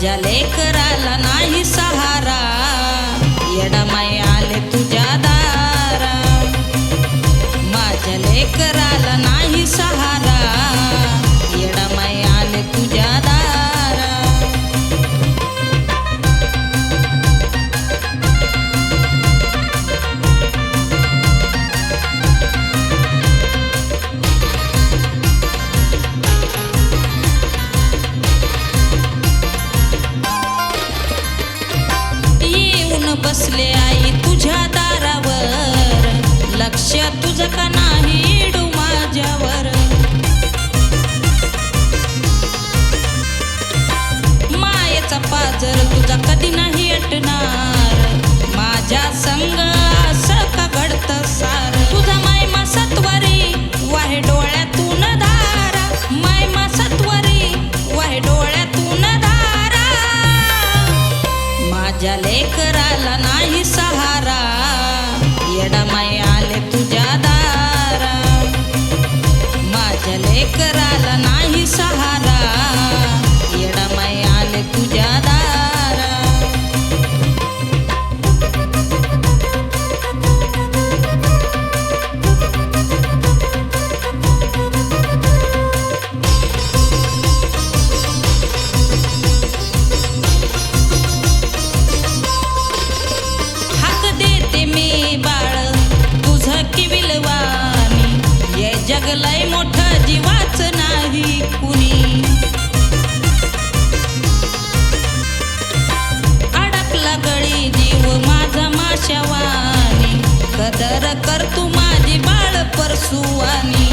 माझ्या लेकराला नाही सहारा. येडामाय आले तुझ्या दारा. माझ्या लेकराला नाही सहारा. बसले आई तुझ्या दारावर. लक्ष तुझं का sua amiga.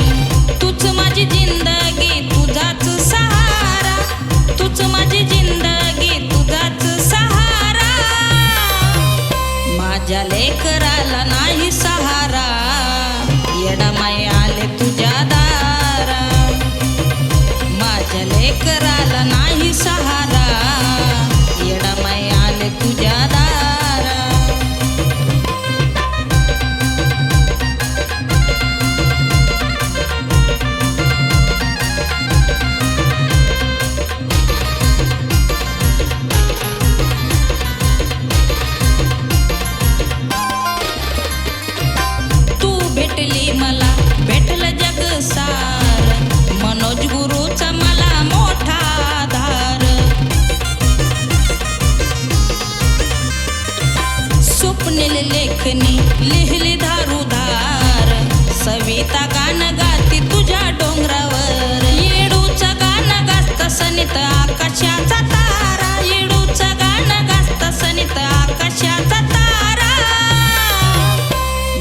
स्वप्नील लेखनी लिहिली दारुधार सविता गाण गाती तुझ्या डोंगरावर। येडूचं गाणं गास्त सनित आकाशाचा तारा। येडूचं गाणं गास्त सनित आकाशाचा तारा।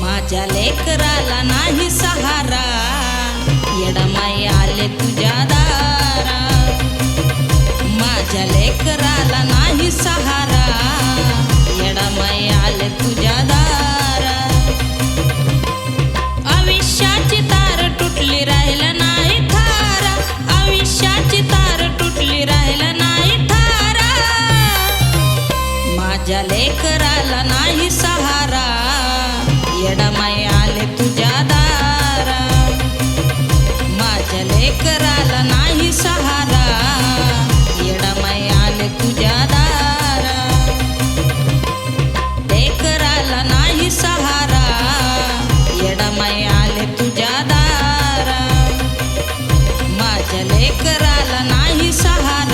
माझ्या लेकराला नाही सहारा। येडमाई आले तुझ्या दारा। माझ्या लेकराला नाही सहारा। तुझ्या दारा आयुष्याची तार तुटली राहिला नाही थारा. आयुष्याची तार तुटली राहिला नाही थारा. माझ्या लेकराला नाही सहारा. येडामाई आले तुझ्या दारा माझ्या लेकरा नाही सहा